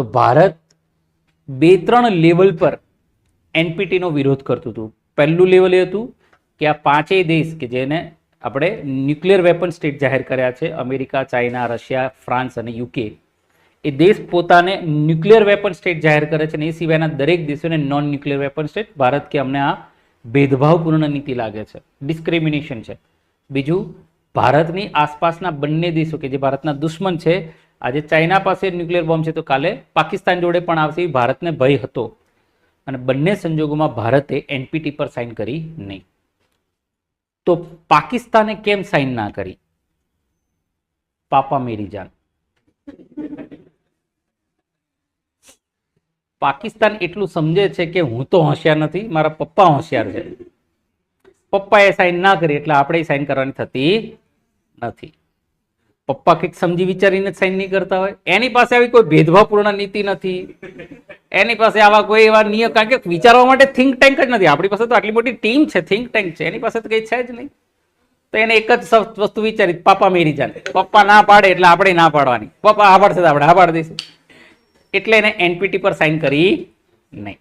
તો ભારત બે ત્રણ લેવલ પર એનપીટીનો વિરોધ કરતું હતું. પહેલું લેવલ એ હતું કે આ પાંચેય દેશ કે જેને આપણે ન્યુક્લિયર વેપન સ્ટેટ જાહેર કર્યા છે, અમેરિકા, ચાઇના, રશિયા, ફ્રાન્સ અને યુકે એ દેશ પોતાને ન્યુક્લિયર વેપન સ્ટેટ જાહેર કરે છે અને એ સિવાયના દરેક દેશોને non nuclear weapon state Bharat કે અમને આ ભેદભાવપૂર્ણ નીતિ લાગે છે ડિસ્ક્રિમિનેશન છે. બીજું, ભારતની આસપાસના બંને દેશો કે જે ભારતના દુશ્મન છે આજે ચાઇના પાસે ન્યુક્લિયર બોમ્બ છે તો કાલે પાકિસ્તાન જોડે પણ આવશે ભારતને ભય હતો. અને બંને સંજોગોમાં ભારતે એનપીટી પર સાઇન કરી નહીં. તો પાકિસ્તાને કેમ સાઇન ના કરી? પાપા મેરી જાન. પાકિસ્તાન એટલું સમજે છે કે હું તો હોશિયાર નથી, મારા પપ્પા હોશિયાર છે. પપ્પાએ સાઇન ના કરી એટલે આપણે સાઇન કરવાની થતી નથી. પપ્પા કંઈક સમજી વિચારીને સાઇન નહીં કરતા હોય. એની પાસે આવી કોઈ ભેદભાવપૂર્ણ નીતિ નથી. એની પાસે આવા કોઈ એવા નિયમ, કારણ કે વિચારવા માટે થિંક ટેન્ક જ નથી. આપણી પાસે તો આટલી મોટી ટીમ છે થિંક ટેન્ક છે. એની પાસે તો કંઈ છે જ નહીં. તો એને એક જ વસ્તુ વિચારી પાપા મેરી જાન. પપ્પા ના પાડે એટલે આપણે ના પાડવાની. પપ્પા આ પાડશે આપણે આ પાડી દઈશું. એટલે એને એનપીટી પર સાઇન કરી નહીં.